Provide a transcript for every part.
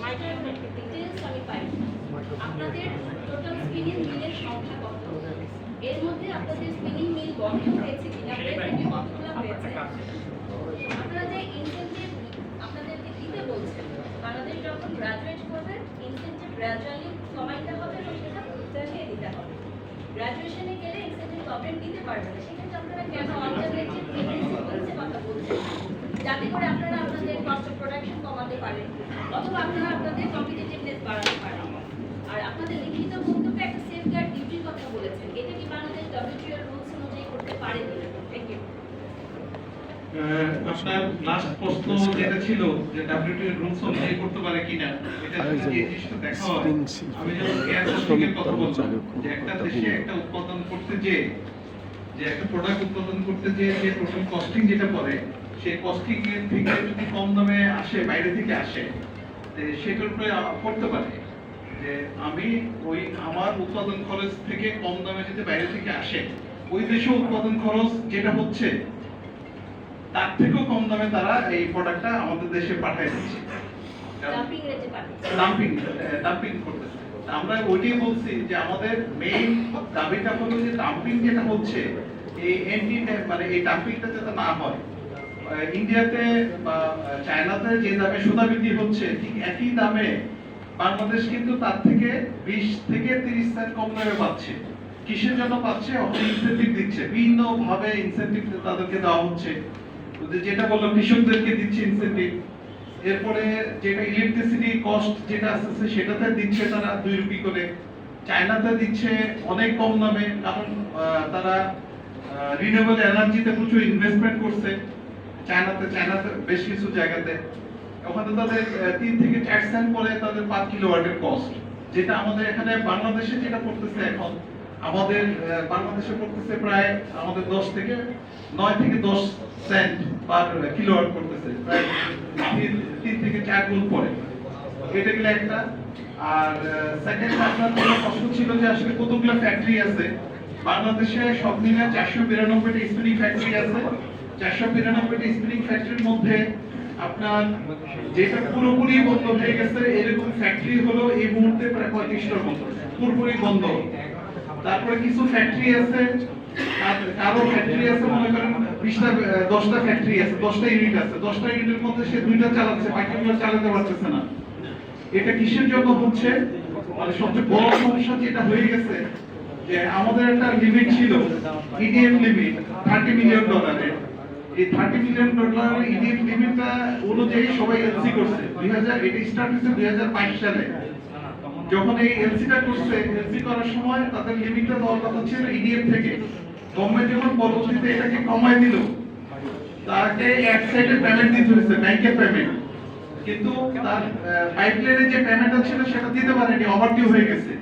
Micro যখন graduate করবে incentive gradually কমাইতে হবে এবং দিতে হবে গ্র্যাজুয়েশনে গেলে ইনসেন্টিভ দিতে পারবে না কথা বলছেন? যাতে করে আপনারা কস্ট অফ প্রোডাকশন কমাতে পারেন অথবা আপনারা আপনাদের কম্পিটিটিভনেস বাড়াতে পারেন। আর আপনাদের লিখিত বক্তব্যে একটা সেফগার্ড ডিউটির কথা বলেছেন এটা কি বাংলাদেশ ডব্লিউটিও রুলস অনুযায়ী করতে পারে কিনা? থ্যাংক ইউ আপনার লাস্ট প্রশ্ন যেটা ছিল যে ডাব্লিউটিও রুলস অনুযায়ী করতে পারে কিনা এটা দেখা হয় আমি যখন গ্যাস শ্রমিকের কথা বললাম যে একটা দেশে একটা উৎপাদন করতে যে যে একটা প্রোডাক্ট উৎপাদন করতে যে যে টোটাল কস্টিং যেটা পড়ে সেই কস্টিং এর থেকে যদি কম দামে আসে বাইরে থেকে আসে সেটার উপরে করতে পারে। যে আমি ওই আমার উৎপাদন খরচ থেকে কম দামে যদি বাইরে থেকে আসে ওই দেশে উৎপাদন খরচ যেটা হচ্ছে তার থেকেও কম দামে তারা এই প্রোডাক্টটা আমাদের দেশে পাঠায় দিচ্ছে। ডাম্পিং ডাম্পিং ডাম্পিং করতেছে। আমরা ওইটাই বলছি যে আমাদের মেইন দাবিটা হলো যে ডাম্পিং যেটা হচ্ছে এই এন্টি মানে এই ডাম্পিংটা যাতে না হয় ইন্ডিয়াতে বা চায়নাতে যে দামে সুতা বৃদ্ধি হচ্ছে, ঠিক একই দামে বাংলাদেশ কিন্তু তার থেকে বিশ থেকে তিরিশ সেন্ট কম দামে পাচ্ছে। কিসের জন্য পাচ্ছে? ইনসেন্টিভ দিচ্ছে। বিভিন্ন ভাবে ইনসেন্টিভ তাদেরকে দেওয়া হচ্ছে। যেটা বললাম, কৃষকদেরকে দিচ্ছে ইনসেন্টিভ এরপরে যেটা ইলেকট্রিসিটি কস্ট যেটা আসছে সেটাতে দিচ্ছে তারা দুই রুপি করে। চায়নাতে দিচ্ছে অনেক কম দামে, কারণ তারা রিনিউয়েবল এনার্জিতে প্রচুর ইনভেস্টমেন্ট করছে। চায়নাতে চায়নাতে বেশ কিছু জায়গাতে। ওখানে তাদের তিন থেকে চার সেন্ট পরে তাদের পাঁচ কিলোওয়াটের কস্ট যেটা আমাদের এখানে বাংলাদেশে যেটা পড়তেছে এখন, আমাদের বাংলাদেশে পড়তেছে প্রায় আমাদের দশ থেকে, নয় থেকে দশ সেন্ট পার কিলোওয়াট করতেছে প্রায় তিন থেকে চার গুণ পরে। এটা গেলে একটা। আর সেকেন্ড আপনার কোনো প্রশ্ন ছিল যে আসলে কতগুলো ফ্যাক্টরি আছে? বাংলাদেশে সব মিলে চারশো বিরানব্বইটা স্পিনিং ফ্যাক্টরি আছে। চারশো বিরানব্বইটা স্পিনিং ফ্যাক্টরির মধ্যে আপনার যেটা পুরোপুরি বন্ধ হয়ে গেছে, এরকম ফ্যাক্টরি হলো এই মুহূর্তে প্রায় পঁয়ত্রিশটার মতো, পুরোপুরি বন্ধ। তারপরে কিছু ফ্যাক্টরি আছে কারও ফ্যাক্টরি আছে, মনে করেন বিশটা দশটা ফ্যাক্টরি আছে, দশটা ইউনিট আছে, দশটা ইউনিটের মধ্যে সে দুইটা চালাচ্ছে বাকিগুলো চালাতে পারতেছে না। এটা কিসের জন্য হচ্ছে? মানে সবচেয়ে বড় সমস্যা যেটা হয়ে গেছে, যে আমাদের একটা লিমিট ছিল ইডিএফ লিমিট থার্টি মিলিয়ন ডলারের এই থার্টি মিলিয়ন ডলারের ইডিএফ লিমিটটা অনুযায়ী সবাই এলসি করছে। দুই হাজার, এটা স্টার্ট হয়েছে দুই হাজার বাইশ সালে। যখন এই এলসিটা করছে এলসি করার সময় তাদের লিমিটটা দেওয়ার কথা ছিল ইডিএফ থেকে। গভর্নমেন্ট যখন পরবর্তীতে এটাকে কমায় দিল, তাকে এক সাইডে পেমেন্ট দিতে হয়েছে ব্যাংকের পেমেন্ট কিন্তু তার পাইপলাইনে যে পেমেন্টটা ছিল, সেটা দিতে পারেনি ওভারডিউ হয়ে গেছে।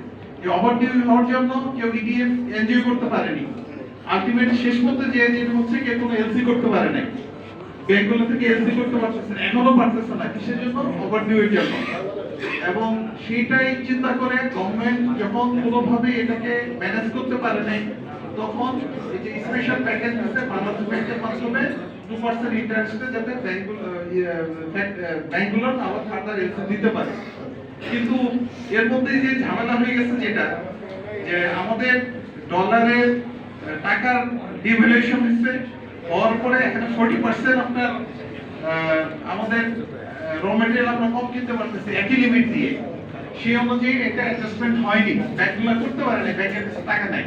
এই ওভারডিউ হওয়ার জন্য কেউ ইডিএফ এনজয় করতে পারেনি। আলটিমেটলি শেষ পর্যন্ত যে যেটা হচ্ছে কে কোনো এলসি করতে পারে নাই। ব্যাংকগুলো থেকে এলসি করতে পারতেছে না এখনও পারতেছে না। কিসের জন্য? এর জন্য। এবং সেটাই চিন্তা করে গভর্নমেন্ট যখন কোনোভাবে এটাকে ম্যানেজ করতে পারে নাই তখন এই যে স্পেশাল প্যাকেজ আছে বাংলাদেশ ব্যাংকের মাধ্যমে টু পার্সেন্ট ইন্টারেস্টে যাতে ইয়ে, ব্যাংকগুলো আবার ফার্দার এলসি দিতে পারে। কিন্তু এর মধ্যে যে ঝামেলা হয়ে গেছে যেটা যে আমাদের ডলারের টাকার ডিভ্যালুয়েশন হচ্ছে হওয়ার পরে এখানে ফোর্টি পার্সেন্ট আপনার আমাদের র মেটেরিয়াল আমরা কম কিনতে পারতেছি, একই লিমিট দিয়ে। সেই অনুযায়ী এটা অ্যাডজাস্টমেন্ট হয়নি। ব্যাংকগুলো করতে পারে না ব্যাংকের টাকা নাই।